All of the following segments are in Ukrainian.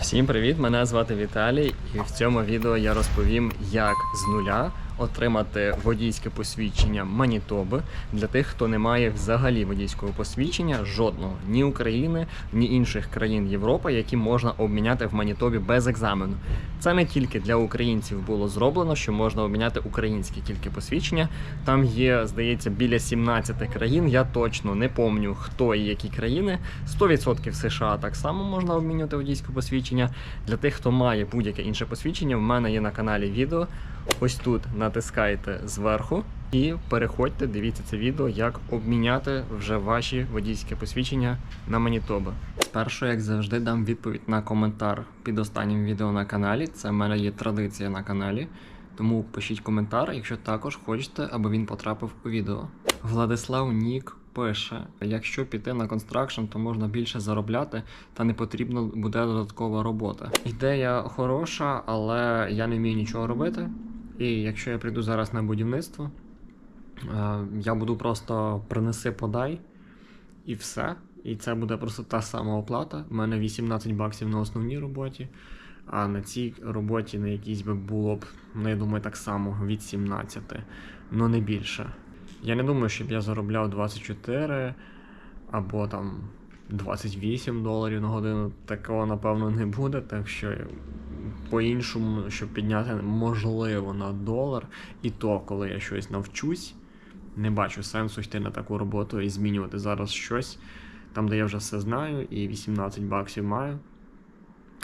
Всім привіт! Мене звати Віталій, і в цьому відео я розповім, як з нуля отримати водійське посвідчення Манітоби для тих, хто не має взагалі водійського посвідчення жодного ні України, ні інших країн Європи, які можна обміняти в Манітобі без екзамену. Це не тільки для українців було зроблено, що можна обміняти українське тільки посвідчення. Там є, здається, біля 17 країн. Я точно не помню, хто і які країни. 100% США так само можна обмінювати водійське посвідчення. Для тих, хто має будь-яке інше посвідчення, в мене є на каналі відео. Ось тут натискайте зверху і переходьте, дивіться це відео, як обміняти вже ваші водійське посвідчення на Манітоба. Спершу, як завжди, дам відповідь на коментар під останнім відео на каналі. Це в мене є традиція на каналі. Тому пишіть коментар, якщо також хочете, аби він потрапив у відео. Владислав Нік пише: якщо піти на констракшн, то можна більше заробляти, та не потрібна буде додаткова робота. Ідея хороша, але я не вмію нічого робити. І якщо я прийду зараз на будівництво, е, я буду просто принеси подай і все. І це буде просто та сама оплата. У мене 18 баксів на основній роботі, а на цій роботі на якійсь би було б, ну я думаю, так само від 17, ну не більше. Я не думаю, щоб я заробляв 24 або там 28 доларів на годину. Такого напевно не буде, так що по-іншому, щоб підняти можливо на долар, і то, коли я щось навчусь, не бачу сенсу йти на таку роботу і змінювати зараз щось, там, де я вже все знаю, і 18 баксів маю.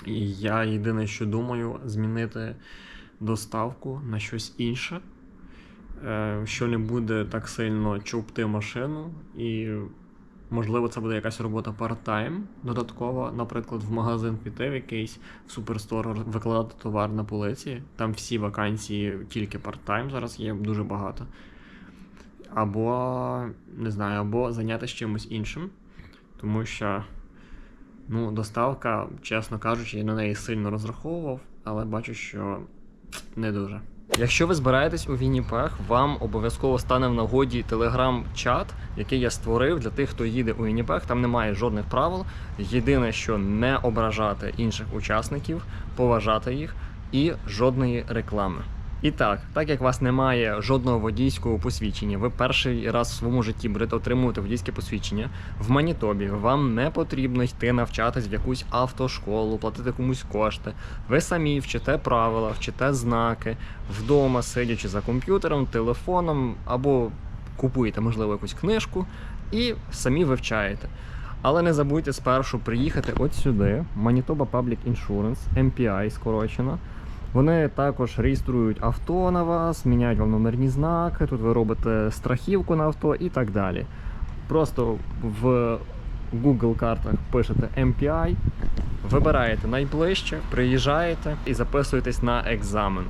І я єдине, що думаю, змінити доставку на щось інше, е, що не буде так сильно човпти машину, і можливо це буде якась робота part-time додаткова, наприклад, в магазин піти в якийсь в суперстор викладати товар на полиці. Там всі вакансії тільки part-time зараз є дуже багато. Або не знаю, або зайнятися чимось іншим, тому що ну, доставка, чесно кажучи, я на неї сильно розраховував, але бачу, що не дуже. Якщо ви збираєтесь у Вінніпех, вам обов'язково стане в нагоді телеграм-чат, який я створив для тих, хто їде у Вінніпех. Там немає жодних правил. Єдине, що не ображати інших учасників, поважати їх і жодної реклами. І так, так як у вас немає жодного водійського посвідчення, ви перший раз в своєму житті будете отримувати водійське посвідчення в Манітобі. Вам не потрібно йти навчатись в якусь автошколу, платити комусь кошти. Ви самі вчите правила, вчите знаки вдома, сидячи за комп'ютером, телефоном або купуєте, можливо, якусь книжку і самі вивчаєте. Але не забудьте спершу приїхати от сюди, Manitoba Public Insurance, MPI скорочено. Вони також реєструють авто на вас, міняють вам номерні знаки, тут ви робите страхівку на авто і так далі. Просто в Google картах пишете MPI, вибираєте найближче, приїжджаєте і записуєтесь на екзамен.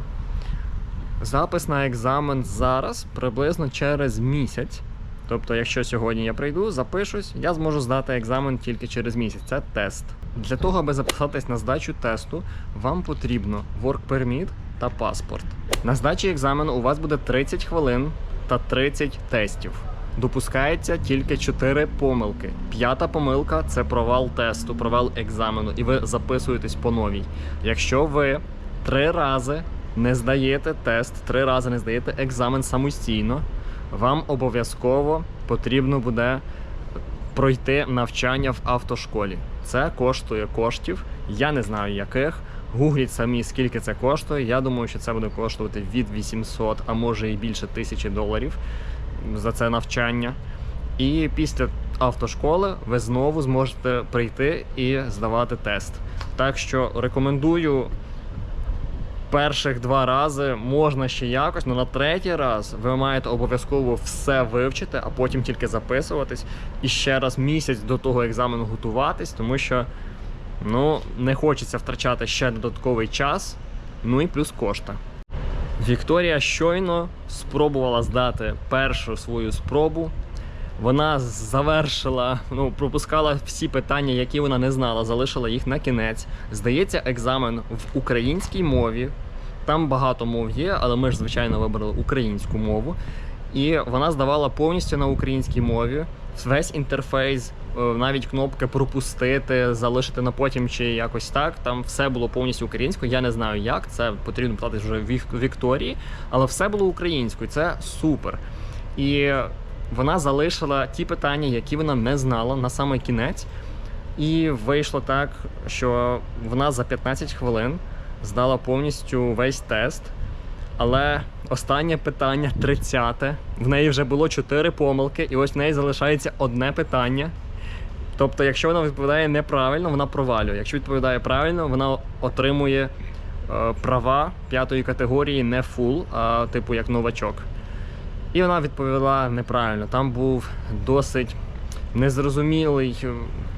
Запис на екзамен зараз приблизно через місяць. Тобто, якщо сьогодні я прийду, запишусь, я зможу здати екзамен тільки через місяць. Це тест. Для того, аби записатись на здачу тесту, вам потрібно work permit та паспорт. На здачі екзамену у вас буде 30 хвилин та 30 тестів. Допускається тільки 4 помилки. П'ята помилка це провал тесту, провал екзамену, і ви записуєтесь по новій. Якщо ви три рази не здаєте тест, три рази не здаєте екзамен самостійно, вам обов'язково потрібно буде пройти навчання в автошколі. Це коштує коштів. Я не знаю яких. Гугліть самі, скільки це коштує. Я думаю, що це буде коштувати від 800, а може і більше тисячі доларів за це навчання. І після автошколи ви знову зможете прийти і здавати тест. Так що рекомендую перших два рази можна ще якось, але на третій раз ви маєте обов'язково все вивчити, а потім тільки записуватись і ще раз місяць до того екзамену готуватись, тому що ну, не хочеться втрачати ще додатковий час, ну і плюс кошти. Вікторія щойно спробувала здати першу свою спробу. Вона завершила, ну пропускала всі питання, які вона не знала, залишила їх на кінець. Здається, екзамен в українській мові. Там багато мов є, але ми ж звичайно вибрали українську мову. І вона здавала повністю на українській мові. Весь інтерфейс е, навіть кнопки пропустити, залишити на потім чи якось так. Там все було повністю українською. Я не знаю як. Це потрібно питати вже Вік- Вікторії, але все було українською. Це супер. І вона залишила ті питання, які вона не знала на самий кінець. І вийшло так, що вона за 15 хвилин здала повністю весь тест. Але останнє питання, 30-те, в неї вже було 4 помилки, і ось в неї залишається одне питання. Тобто, якщо вона відповідає неправильно, вона провалює. Якщо відповідає правильно, вона отримує е, права п'ятої категорії не фул, а типу як новачок. І вона відповіла неправильно. Там був досить незрозумілий, е,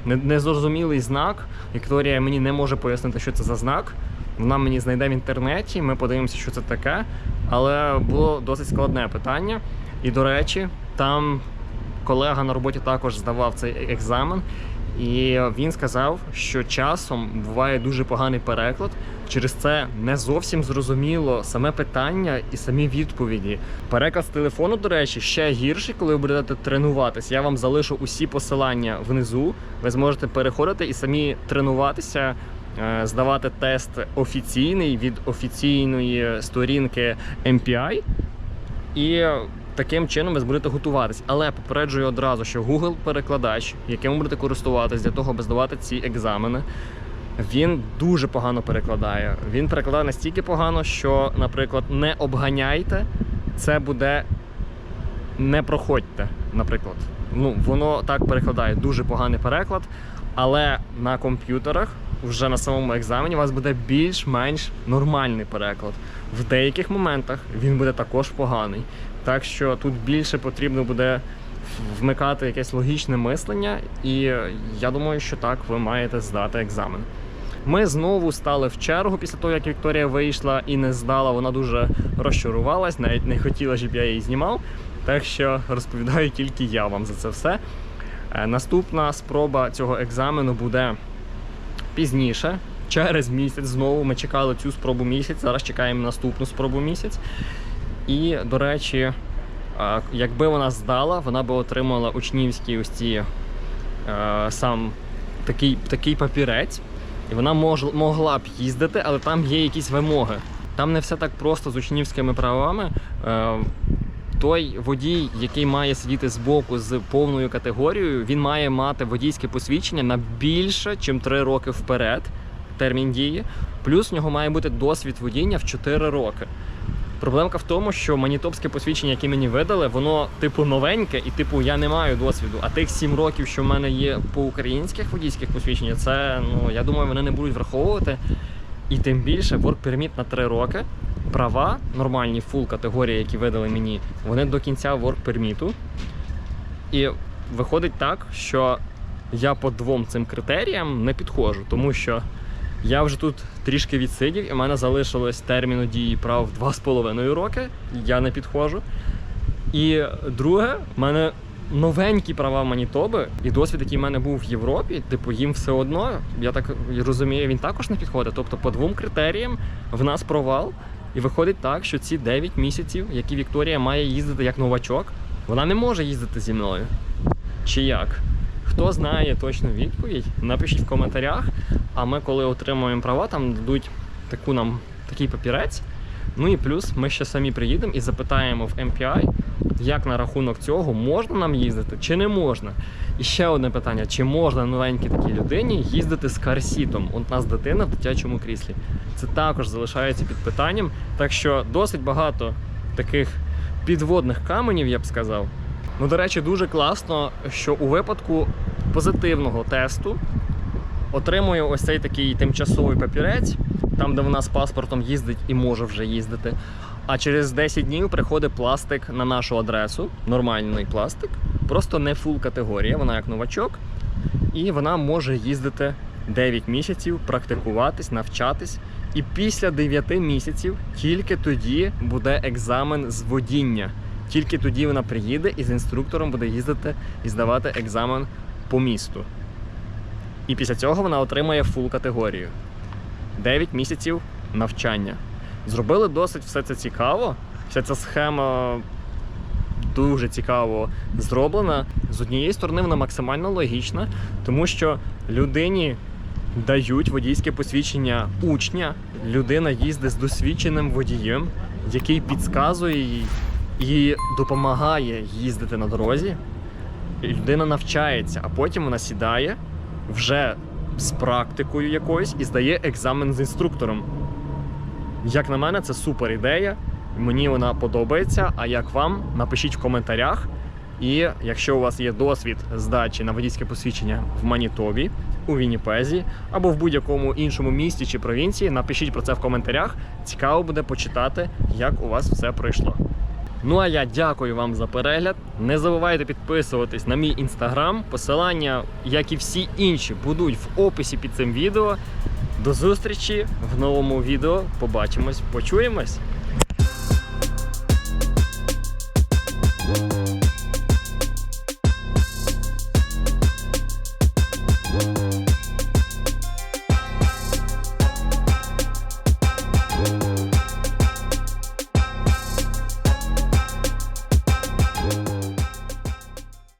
незрозумілий знак. Вікторія мені не може пояснити, що це за знак. Вона мені знайде в інтернеті, ми подивимося, що це таке. Але було досить складне питання. І, до речі, там колега на роботі також здавав цей екзамен. І він сказав, що часом буває дуже поганий переклад. Через це не зовсім зрозуміло саме питання і самі відповіді. Переклад з телефону, до речі, ще гірший, коли ви будете тренуватись. Я вам залишу усі посилання внизу. Ви зможете переходити і самі тренуватися, здавати тест офіційний від офіційної сторінки MPI. І таким чином ви зможете готуватись. Але попереджую одразу, що Google перекладач, яким ви будете користуватись для того, аби здавати ці екзамени, він дуже погано перекладає. Він перекладає настільки погано, що, наприклад, не обганяйте, це буде не проходьте, наприклад. Ну, воно так перекладає дуже поганий переклад, але на комп'ютерах вже на самому екзамені у вас буде більш-менш нормальний переклад. В деяких моментах він буде також поганий. Так що тут більше потрібно буде вмикати якесь логічне мислення, і я думаю, що так ви маєте здати екзамен. Ми знову стали в чергу після того, як Вікторія вийшла і не здала. Вона дуже розчарувалась, навіть не хотіла, щоб я її знімав. Так що розповідаю тільки я вам за це все. Е, Наступна спроба цього екзамену буде пізніше. Через місяць знову ми чекали цю спробу місяць. Зараз чекаємо наступну спробу місяць. І, до речі, е, якби вона здала, вона би отримала учнівські ось ці е, сам такий, такий папірець, і вона мож, могла б їздити, але там є якісь вимоги. Там не все так просто з учнівськими правами. Той водій, який має сидіти збоку з повною категорією, він має мати водійське посвідчення на більше, ніж 3 роки вперед, термін дії. Плюс в нього має бути досвід водіння в 4 роки. Проблемка в тому, що манітопське посвідчення, яке мені видали, воно типу новеньке, і типу я не маю досвіду. А тих 7 років, що в мене є по українських водійських посвідченнях, це ну я думаю, вони не будуть враховувати. І тим більше work permit на 3 роки. Права нормальні фул категорії, які видали мені, вони до кінця work permit. І виходить так, що я по двом цим критеріям не підходжу, тому що я вже тут трішки відсидів, і в мене залишилось терміну дії прав 2,5 роки. Я не підходжу. І друге, в мене новенькі права Манітоби, і досвід, який в мене був в Європі, типу, їм все одно, я так розумію, він також не підходить. Тобто, по двом критеріям в нас провал. І виходить так, що ці 9 місяців, які Вікторія має їздити як новачок, вона не може їздити зі мною. Чи як? Хто знає точну відповідь, напишіть в коментарях. А ми, коли отримуємо права, там дадуть таку нам такий папірець. Ну і плюс ми ще самі приїдемо і запитаємо в MPI, як на рахунок цього можна нам їздити чи не можна. І ще одне питання: чи можна новенькій такій людині їздити з карсітом? От у нас дитина в дитячому кріслі. Це також залишається під питанням. Так що досить багато таких підводних каменів, я б сказав. Ну, до речі, дуже класно, що у випадку позитивного тесту отримую ось цей такий тимчасовий папірець, там, де вона з паспортом їздить і може вже їздити. А через 10 днів приходить пластик на нашу адресу, нормальний пластик, просто не фул категорія, вона як новачок, і вона може їздити 9 місяців, практикуватись, навчатись. І після 9 місяців тільки тоді буде екзамен з водіння. Тільки тоді вона приїде і з інструктором буде їздити і здавати екзамен по місту. І після цього вона отримає фул категорію. 9 місяців навчання. Зробили досить все це цікаво. Вся ця схема дуже цікаво зроблена. З однієї сторони, вона максимально логічна, тому що людині дають водійське посвідчення учня. Людина їздить з досвідченим водієм, який підказує їй і допомагає їздити на дорозі. Людина навчається, а потім вона сідає вже з практикою якоюсь і здає екзамен з інструктором. Як на мене, це супер ідея. Мені вона подобається. А як вам? Напишіть в коментарях. І якщо у вас є досвід здачі на водійське посвідчення в Манітобі, у Вінніпезі або в будь-якому іншому місті чи провінції, напишіть про це в коментарях. Цікаво буде почитати, як у вас все пройшло. Ну а я дякую вам за перегляд. Не забувайте підписуватись на мій інстаграм. Посилання, як і всі інші, будуть в описі під цим відео. До зустрічі в новому відео. Побачимось, почуємось.